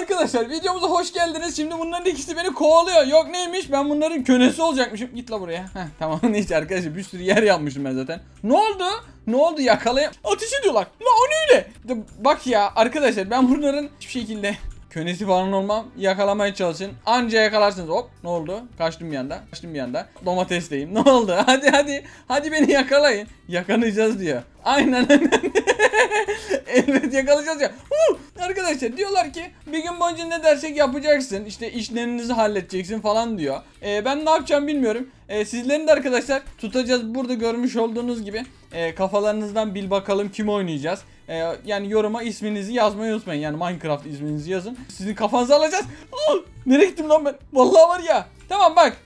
Arkadaşlar videomuza hoş geldiniz. Şimdi bunların ikisi beni kovalıyor. Yok neymiş ben bunların könesi olacakmışım. Git la buraya. Heh, tamam neyse arkadaşlar bir sürü yer yapmışım ben zaten. Ne oldu? Ne oldu yakalayam... Ateş ediyorlar. La o ne öyle? De- Bak ya arkadaşlar ben bunların hiçbir şekilde könesi falan olmam. Yakalamaya çalışın. Anca yakalarsınız. Hop ne oldu? Kaçtım bir anda. Kaçtım bir anda. Domatesteyim. Ne oldu? Hadi hadi. Hadi beni yakalayın. Yakalayacağız diyor. Aynen aynen. Elbet yakalayacağız ya. Arkadaşlar diyorlar ki bir gün boyunca ne dersek yapacaksın. İşte işlerinizi halledeceksin falan diyor. Ee, ben ne yapacağım bilmiyorum. Ee, sizlerin de arkadaşlar tutacağız burada görmüş olduğunuz gibi. Ee, kafalarınızdan bil bakalım kim oynayacağız. Ee, yani yoruma isminizi yazmayı unutmayın. Yani Minecraft isminizi yazın. Sizin kafanızı alacağız. Aa, nereye gittim lan ben? Vallahi var ya. Tamam bak.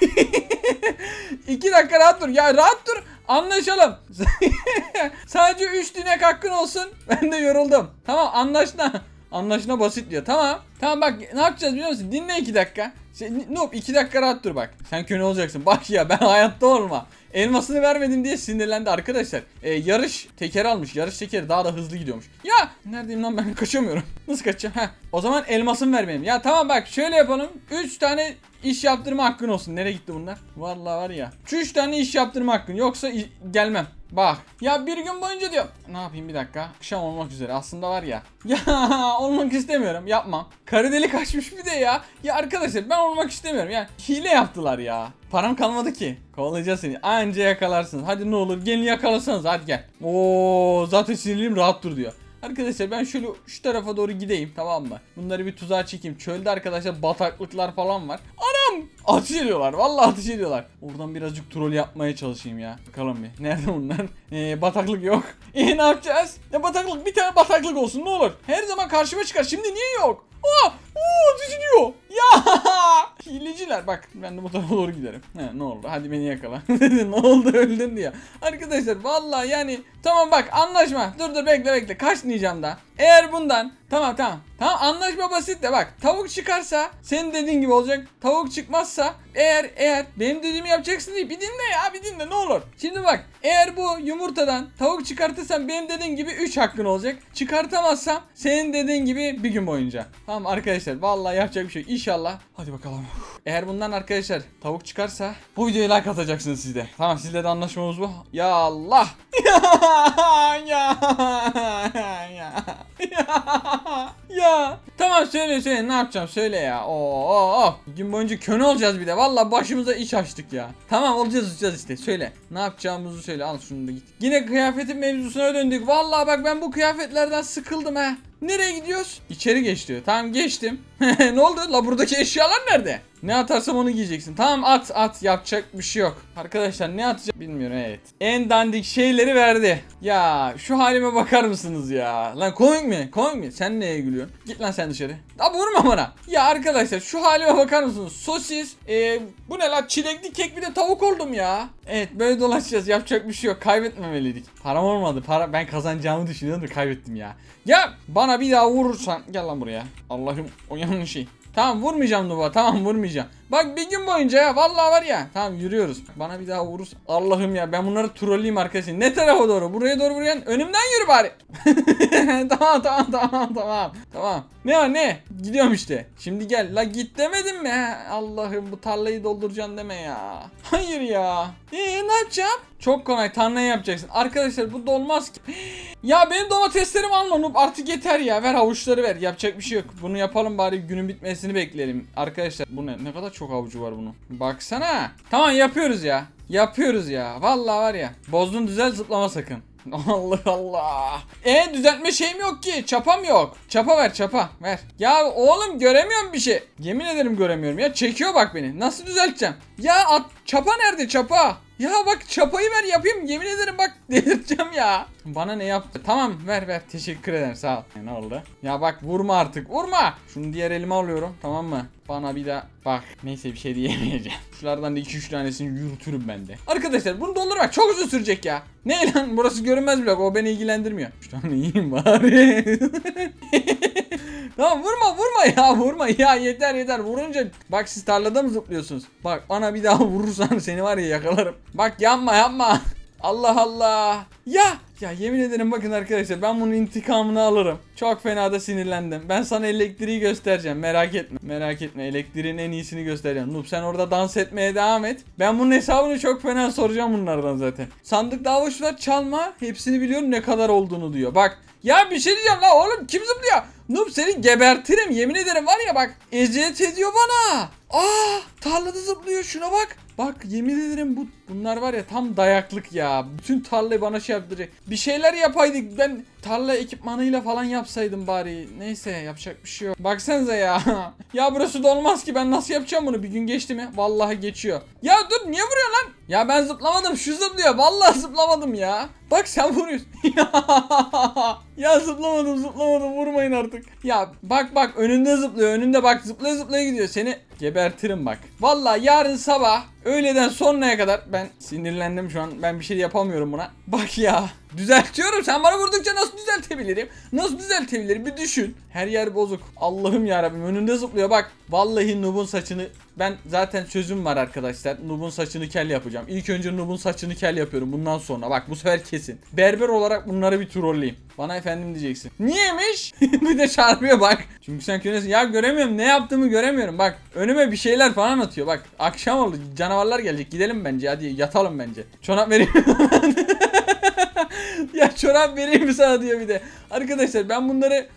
İki dakika rahat dur. Ya rahat dur. Anlaşalım. Sadece 3 dinek hakkın olsun. Ben de yoruldum. Tamam anlaşma. Anlaşma basit diyor. Tamam. Tamam bak ne yapacağız biliyor musun? Dinle 2 dakika. Şey, Noob 2 dakika rahat dur bak. Sen köne olacaksın. Bak ya ben hayatta olma. Elmasını vermedim diye sinirlendi arkadaşlar. Ee, yarış tekeri almış. Yarış tekeri daha da hızlı gidiyormuş. Ya neredeyim lan ben kaçamıyorum. Nasıl kaçacağım? Heh. O zaman elmasını ver benim. Ya tamam bak şöyle yapalım. 3 tane iş yaptırma hakkın olsun. Nereye gitti bunlar? Vallahi var ya. Şu 3 tane iş yaptırma hakkın. Yoksa gelmem. Bak. Ya bir gün boyunca diyor. Ne yapayım bir dakika. Akşam olmak üzere. Aslında var ya. Ya olmak istemiyorum. Yapmam. Karı delik açmış bir de ya. Ya arkadaşlar ben olmak istemiyorum. Ya hile yaptılar ya. Param kalmadı ki. Kovalayacağız seni. Anca yakalarsınız. Hadi ne olur gelin yakalasanız. Hadi gel. Oo zaten sinirliyim rahat dur diyor. Arkadaşlar ben şöyle şu tarafa doğru gideyim tamam mı? Bunları bir tuzağa çekeyim. Çölde arkadaşlar bataklıklar falan var. Anam! Ateş ediyorlar. Vallahi ateş ediyorlar. Oradan birazcık troll yapmaya çalışayım ya. Bakalım bir. Nerede bunlar? Ee, bataklık yok. E ne yapacağız? Ya bataklık bir tane bataklık olsun ne olur. Her zaman karşıma çıkar. Şimdi niye yok? Aa! Oo ediyor. Ya! Hileciler bak ben de bu tarafa doğru giderim. He, ne oldu? Hadi beni yakala. ne oldu öldün diye. Arkadaşlar vallahi yani tamam bak anlaşma. Dur dur bekle bekle. Kaçmayacağım da. Eğer bundan tamam tamam. Tamam anlaşma basit de bak. Tavuk çıkarsa senin dediğin gibi olacak. Tavuk çıkmazsa eğer eğer benim dediğimi yapacaksın değil. Bir dinle ya bir dinle ne olur. Şimdi bak eğer bu yumurtadan tavuk çıkartırsan benim dediğim gibi 3 hakkın olacak. Çıkartamazsam senin dediğin gibi bir gün boyunca. Tamam arkadaşlar vallahi yapacak bir şey. İnşallah. Hadi bakalım. Eğer bundan arkadaşlar tavuk çıkarsa bu videoya like atacaksınız siz de. Tamam sizle de anlaşmamız bu. Ya Allah. ya ya ya ya tamam söyle söyle. Ne yapacağım? Söyle ya. Oo gün boyunca köne olacağız bir de. Valla başımıza iş açtık ya. Tamam olacağız olacağız işte. Söyle. Ne yapacağımızı söyle. Al şunu da git. Yine kıyafetin mevzusuna döndük. Valla bak ben bu kıyafetlerden sıkıldım ha. Nereye gidiyoruz? İçeri geç diyor. Tamam geçtim. ne oldu? La buradaki eşyalar nerede? Ne atarsam onu giyeceksin. Tamam at at yapacak bir şey yok. Arkadaşlar ne atacak bilmiyorum evet. En dandik şeyleri verdi. Ya şu halime bakar mısınız ya? Lan komik mi? Komik mi? Sen neye gülüyorsun? Git lan sen dışarı. La vurma bana. Ya arkadaşlar şu halime bakar mısınız? Sosis, e, bu ne la çilekli kek bir de tavuk oldum ya. Evet böyle dolaşacağız. Yapacak bir şey yok. Kaybetmemeliydik. Param olmadı. Para ben kazanacağımı düşünüyordum da kaybettim ya. Ya bana bir daha vurursan gel lan buraya. Allah'ım o şey. Tamam vurmayacağım Nuba tamam vurmayacağım. Bak bir gün boyunca ya vallahi var ya. Tamam yürüyoruz. Bana bir daha vurursan. Allah'ım ya ben bunları trolleyim arkadaşlar. Ne tarafa doğru? Buraya doğru buraya. Önümden yürü bari. tamam tamam tamam tamam. Tamam. Ne var ne? Gidiyorum işte. Şimdi gel. La git demedim mi? Allah'ım bu tarlayı dolduracaksın deme ya. Hayır ya. Eee ne yapacağım? Çok kolay tarlayı yapacaksın. Arkadaşlar bu dolmaz ki. Ya benim domateslerimi alma Noob artık yeter ya ver havuçları ver yapacak bir şey yok bunu yapalım bari günün bitmesini bekleyelim arkadaşlar bu ne ne kadar çok havucu var bunun baksana tamam yapıyoruz ya yapıyoruz ya vallahi var ya bozdun düzel zıplama sakın Allah Allah. E düzeltme şeyim yok ki. Çapam yok. Çapa ver çapa. Ver. Ya oğlum göremiyorum bir şey. Yemin ederim göremiyorum ya. Çekiyor bak beni. Nasıl düzelteceğim? Ya at, çapa nerede çapa? Ya bak çapayı ver yapayım. Yemin ederim bak delirteceğim ya. Bana ne yaptı? Tamam ver ver. Teşekkür ederim sağ ol. E, ne oldu? Ya bak vurma artık. Vurma. Şunu diğer elime alıyorum. Tamam mı? Bana bir daha bak. Neyse bir şey diyemeyeceğim. Şunlardan da 2-3 tanesini yürütürüm ben de. Arkadaşlar bunu doldurmak çok uzun sürecek ya. Ne lan burası görünmez blok. O beni ilgilendirmiyor. Şu tane yiyeyim bari. Tamam vurma vurma ya vurma. Ya yeter yeter. Vurunca bak siz tarlada mı zıplıyorsunuz? Bak bana bir daha vurursan seni var ya yakalarım. Bak yanma yapma. Allah Allah. Ya ya yemin ederim bakın arkadaşlar ben bunun intikamını alırım. Çok fena da sinirlendim. Ben sana elektriği göstereceğim. Merak etme. Merak etme. Elektriğin en iyisini göstereceğim. Noob sen orada dans etmeye devam et. Ben bunun hesabını çok fena soracağım bunlardan zaten. Sandıkta avuç var çalma. Hepsini biliyorum ne kadar olduğunu diyor. Bak ya bir şey diyeceğim la oğlum kim zıplıyor? Noob seni gebertirim yemin ederim var ya bak eziyet ediyor bana. Aa tarlada zıplıyor şuna bak. Bak yemin ederim bu bunlar var ya tam dayaklık ya. Bütün tarlayı bana şey yaptıracak. Bir şeyler yapaydık. Ben tarla ekipmanıyla falan yapsaydım bari. Neyse yapacak bir şey yok. Baksanıza ya. ya burası da olmaz ki. Ben nasıl yapacağım bunu? Bir gün geçti mi? Vallahi geçiyor. Ya dur niye vuruyorsun lan? Ya ben zıplamadım. Şu zıplıyor. Vallahi zıplamadım ya. Bak sen vuruyorsun. ya zıplamadım zıplamadım vurmayın artık. Ya bak bak önünde zıplıyor önünde bak zıplaya zıplaya gidiyor seni gebertirim bak. Vallahi yarın sabah öğleden sonraya kadar ben sinirlendim şu an ben bir şey yapamıyorum buna. Bak ya düzeltiyorum sen bana vurdukça nasıl düzeltebilirim? Nasıl düzeltebilirim bir düşün. Her yer bozuk. Allah'ım yarabbim önünde zıplıyor bak. Vallahi Nub'un saçını ben zaten sözüm var arkadaşlar. Nub'un saçını kel yapacağım. İlk önce Nub'un saçını kel yapıyorum bundan sonra. Bak bu sefer kesin. Berber olarak bunları bir trolleyeyim. Bana efendim diyeceksin. Niyemiş? bir de çarpıyor bak. Çünkü sen kölesin. Ya göremiyorum. Ne yaptığımı göremiyorum. Bak önüme bir şeyler falan atıyor. Bak akşam oldu. Canavarlar gelecek. Gidelim bence. Hadi yatalım bence. Çorap vereyim. ya çorap vereyim mi sana diyor bir de. Arkadaşlar ben bunları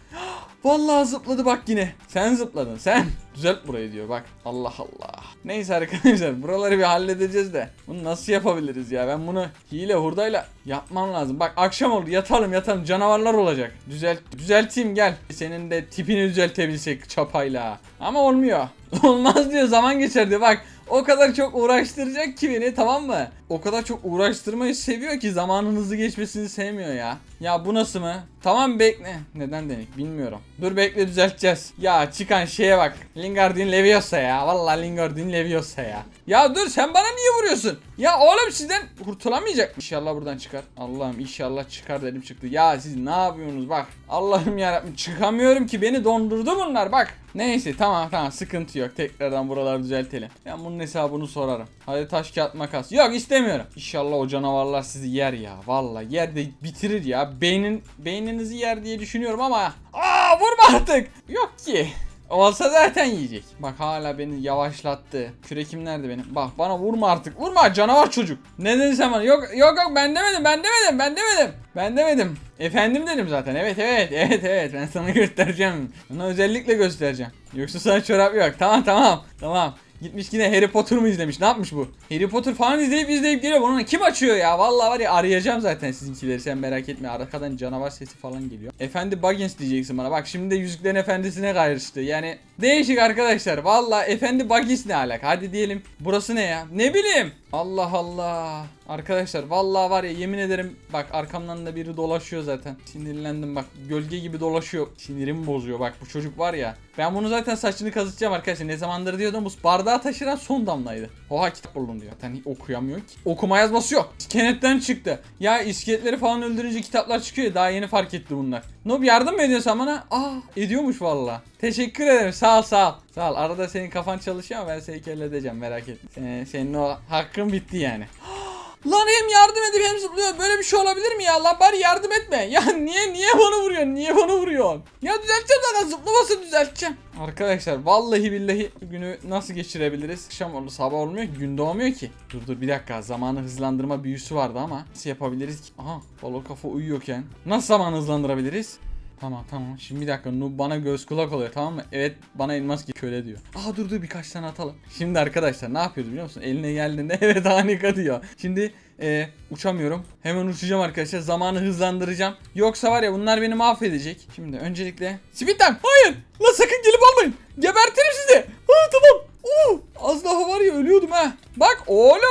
Vallahi zıpladı bak yine. Sen zıpladın sen. Düzelt burayı diyor bak. Allah Allah. Neyse arkadaşlar buraları bir halledeceğiz de. Bunu nasıl yapabiliriz ya? Ben bunu hile hurdayla yapmam lazım. Bak akşam oldu yatalım yatalım canavarlar olacak. Düzelt düzelteyim gel. Senin de tipini düzeltebilsek çapayla. Ama olmuyor. Olmaz diyor zaman geçer diyor bak. O kadar çok uğraştıracak ki beni tamam mı? O kadar çok uğraştırmayı seviyor ki zamanın hızlı geçmesini sevmiyor ya. Ya bu nasıl mı? Tamam bekle. Neden denek bilmiyorum. Dur bekle düzelteceğiz. Ya çıkan şeye bak. Lingardin Leviosa ya. Vallahi Lingardin Leviosa ya. Ya dur sen bana niye vuruyorsun? Ya oğlum sizden kurtulamayacak. İnşallah buradan çıkar. Allah'ım inşallah çıkar dedim çıktı. Ya siz ne yapıyorsunuz bak. Allah'ım yarabbim çıkamıyorum ki beni dondurdu bunlar bak. Neyse tamam tamam sıkıntı yok. Tekrardan buraları düzeltelim. Ben bunun hesabını sorarım. Hadi taş kağıt makas. Yok istemiyorum. İnşallah o canavarlar sizi yer ya. Vallahi yer de bitirir ya. Beynin beyninizi yer diye düşünüyorum ama. Aa vurma artık. Yok ki. Olsa zaten yiyecek. Bak hala beni yavaşlattı. Kürekim nerede benim? Bak bana vurma artık. Vurma canavar çocuk. Ne dedin sen bana? Yok yok yok ben demedim ben demedim ben demedim. Ben demedim. Efendim dedim zaten. Evet evet evet evet ben sana göstereceğim. Sana özellikle göstereceğim. Yoksa sana çorap yok. Tamam tamam. Tamam. Gitmiş yine Harry Potter mı izlemiş? Ne yapmış bu? Harry Potter falan izleyip izleyip geliyor. Bunu kim açıyor ya? Vallahi var ya arayacağım zaten sizinkileri. Sen merak etme. Arkadan canavar sesi falan geliyor. Efendi Buggins diyeceksin bana. Bak şimdi de Yüzüklerin Efendisi'ne karıştı. Yani değişik arkadaşlar. Vallahi Efendi Buggins ne alaka? Hadi diyelim. Burası ne ya? Ne bileyim. Allah Allah. Arkadaşlar vallahi var ya yemin ederim bak arkamdan da biri dolaşıyor zaten. Sinirlendim bak gölge gibi dolaşıyor. Sinirimi bozuyor bak bu çocuk var ya. Ben bunu zaten saçını kazıtacağım arkadaşlar. Ne zamandır diyordum bu bardağı taşıran son damlaydı. Oha kitap buldum diyor. Zaten okuyamıyor ki. Okuma yazması yok. İskeletten çıktı. Ya iskeletleri falan öldürünce kitaplar çıkıyor ya daha yeni fark etti bunlar. Noob yardım mı ediyorsun bana? Aa ediyormuş valla. Teşekkür ederim sağ ol sağ ol. Sağ ol arada senin kafan çalışıyor ama ben seni kelledeceğim merak etme. Senin, senin o hakkın bitti yani. Lan hem yardım edip hem zıplıyor. Böyle bir şey olabilir mi ya? Lan bari yardım etme. Ya niye niye bana vuruyorsun? Niye bana vuruyorsun? Ya düzelteceğim zaten zıplamasın düzelteceğim. Arkadaşlar vallahi billahi günü nasıl geçirebiliriz? Akşam oldu sabah olmuyor ki gün doğmuyor ki. Dur dur bir dakika zamanı hızlandırma büyüsü vardı ama nasıl yapabiliriz ki? Aha balo kafa uyuyorken nasıl zamanı hızlandırabiliriz? Tamam tamam. Şimdi bir dakika Noob bana göz kulak oluyor tamam mı? Evet bana elmas ki köle diyor. Aa dur dur birkaç tane atalım. Şimdi arkadaşlar ne yapıyoruz biliyor musun? Eline geldiğinde evet harika diyor. Şimdi e, uçamıyorum. Hemen uçacağım arkadaşlar. Zamanı hızlandıracağım. Yoksa var ya bunlar beni mahvedecek. Şimdi öncelikle... Speed'den hayır. La sakın gelip almayın. Gebertirim sizi. Ha tamam. Uh, az daha var ya ölüyordum ha. Bak oğlum.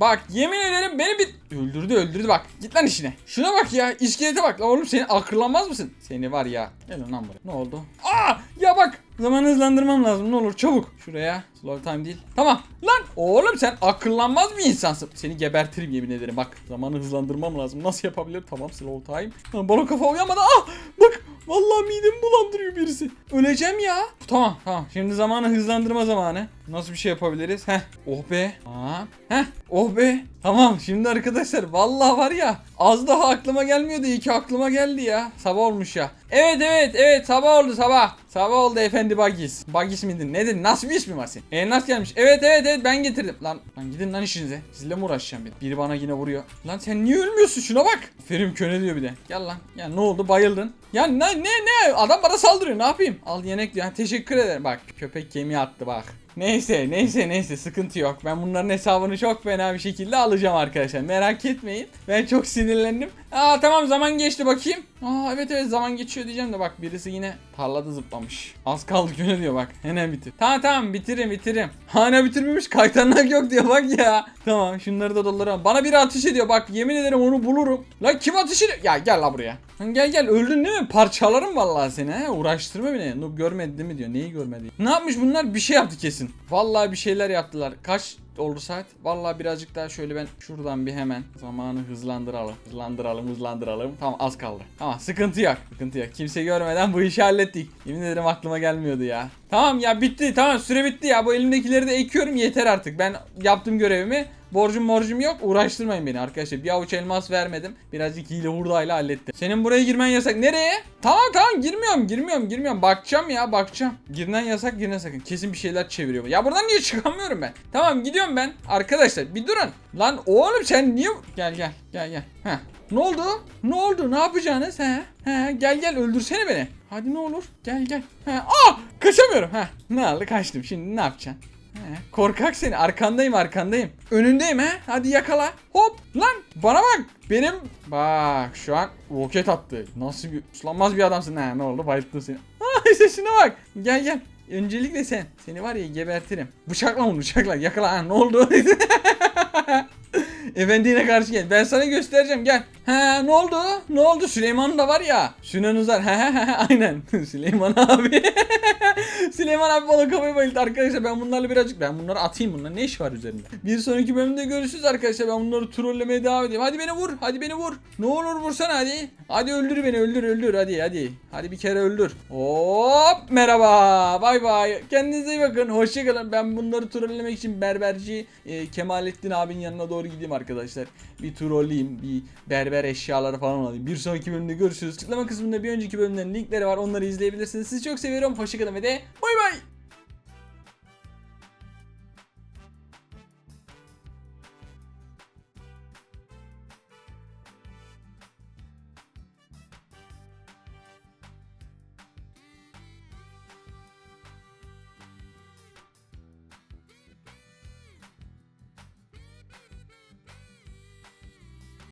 Bak yemin ederim beni bir... Öldürdü öldürdü bak. Git lan işine. Şuna bak ya. iskelete bak. Lan oğlum seni akıllanmaz mısın? Seni var ya. Gel lan buraya. Ne oldu? Aa ya bak. Zamanı hızlandırmam lazım. Ne olur çabuk. Şuraya. Slow time değil. Tamam. Lan oğlum sen akıllanmaz bir insansın. Seni gebertirim yemin ederim. Bak zamanı hızlandırmam lazım. Nasıl yapabilirim? Tamam slow time. Lan balon kafa uyanmadı. Ah bak. Vallahi midemi bulandırıyor birisi. Öleceğim ya. Tamam tamam. Şimdi zamanı hızlandırma zamanı. Nasıl bir şey yapabiliriz? Heh. Oh be. Aa. Heh. Oh be. Tamam şimdi arkadaşlar vallahi var ya az daha aklıma gelmiyordu. İyi ki aklıma geldi ya. Sabah olmuş ya. Evet evet evet sabah oldu sabah. Sabah oldu efendi Bagis. Bagis miydin? Nedir? Nasıl bir ismi var senin? E nasıl gelmiş? Evet evet evet ben getirdim. Lan, lan gidin lan işinize. Sizle mi uğraşacağım bir? Biri bana yine vuruyor. Lan sen niye ölmüyorsun? Şuna bak. Ferim köne diyor bir de. Gel lan. Ya ne oldu? Bayıldın. Ya ne ne ne? Adam bana saldırıyor. Ne yapayım? Al yenek diyor. Ha, teşekkür ederim. Bak köpek kemiği attı bak. Neyse neyse neyse sıkıntı yok. Ben bunların hesabını çok fena bir şekilde alacağım arkadaşlar. Merak etmeyin. Ben çok sinirlendim. Aa tamam zaman geçti bakayım. Aa evet evet zaman geçiyor diyeceğim de bak birisi yine tarlada zıplamış. Az kaldı güne diyor bak. Hemen bitir. Tamam tamam bitirin bitirin. Hala bitirmemiş kaytanlar yok diyor bak ya. Tamam şunları da dolduralım. Bana biri ateş ediyor bak yemin ederim onu bulurum. Lan kim ateş ediyor? Ya gel la buraya. Gel gel öldün değil mi? Parçalarım vallahi seni he. Uğraştırma beni. Noob görmedi değil mi diyor. Neyi görmedi? Ne yapmış bunlar? Bir şey yaptı kesin. Vallahi bir şeyler yaptılar. Kaç oldu saat? Vallahi birazcık daha şöyle ben şuradan bir hemen zamanı hızlandıralım. Hızlandıralım hızlandıralım. Tamam az kaldı. Tamam sıkıntı yok. Sıkıntı yok. Kimse görmeden bu işi hallettik. Yemin ederim aklıma gelmiyordu ya. Tamam ya bitti. Tamam süre bitti ya. Bu elimdekileri de ekiyorum. Yeter artık. Ben yaptım görevimi. Borcum borcum yok. Uğraştırmayın beni arkadaşlar. Bir avuç elmas vermedim. Birazcık hile hurdayla hallettim. Senin buraya girmen yasak. Nereye? Tamam tamam girmiyorum girmiyorum girmiyorum. Bakacağım ya bakacağım. Girmen yasak girme sakın. Kesin bir şeyler çeviriyor. Ya buradan niye çıkamıyorum ben? Tamam gidiyorum ben. Arkadaşlar bir durun. Lan oğlum sen niye... Gel gel gel gel. Heh. Ne oldu? Ne oldu? Ne yapacaksınız? He? He gel gel öldürsene beni. Hadi ne olur. Gel gel. He. Aa! Kaçamıyorum. He. Ne oldu? Kaçtım. Şimdi ne yapacaksın? He, Korkak seni. Arkandayım arkandayım. Önündeyim he. Hadi yakala. Hop. Lan bana bak. Benim bak şu an roket attı. Nasıl bir uslanmaz bir adamsın. He ne oldu? Bayılttım seni. İşte şuna bak. Gel gel. Öncelikle sen. Seni var ya gebertirim. Bıçakla onu bıçakla. Yakala. Ha, ne oldu? Efendine karşı gel. Ben sana göstereceğim gel. He ne oldu? Ne oldu? Süleyman da var ya. Sünen Uzar. He he he aynen. Süleyman abi. Süleyman abi bana kafayı bayıldı arkadaşlar. Ben bunlarla birazcık ben bunları atayım bunlar. Ne iş var üzerinde? Bir sonraki bölümde görüşürüz arkadaşlar. Ben bunları trollemeye devam edeyim. Hadi beni vur. Hadi beni vur. Ne olur vursana hadi. Hadi öldür beni. Öldür öldür. Hadi hadi. Hadi bir kere öldür. Hop merhaba. Bay bay. Kendinize iyi bakın. Hoşçakalın. Ben bunları trollemek için berberci e, Kemalettin abinin yanına doğru gideyim arkadaşlar. Bir trolleyeyim. Bir berber eşyaları falan alayım. Bir sonraki bölümde görüşürüz. Açıklama kısmında bir önceki bölümlerin linkleri var. Onları izleyebilirsiniz. Sizi çok seviyorum. Hoşçakalın ve de bay bay.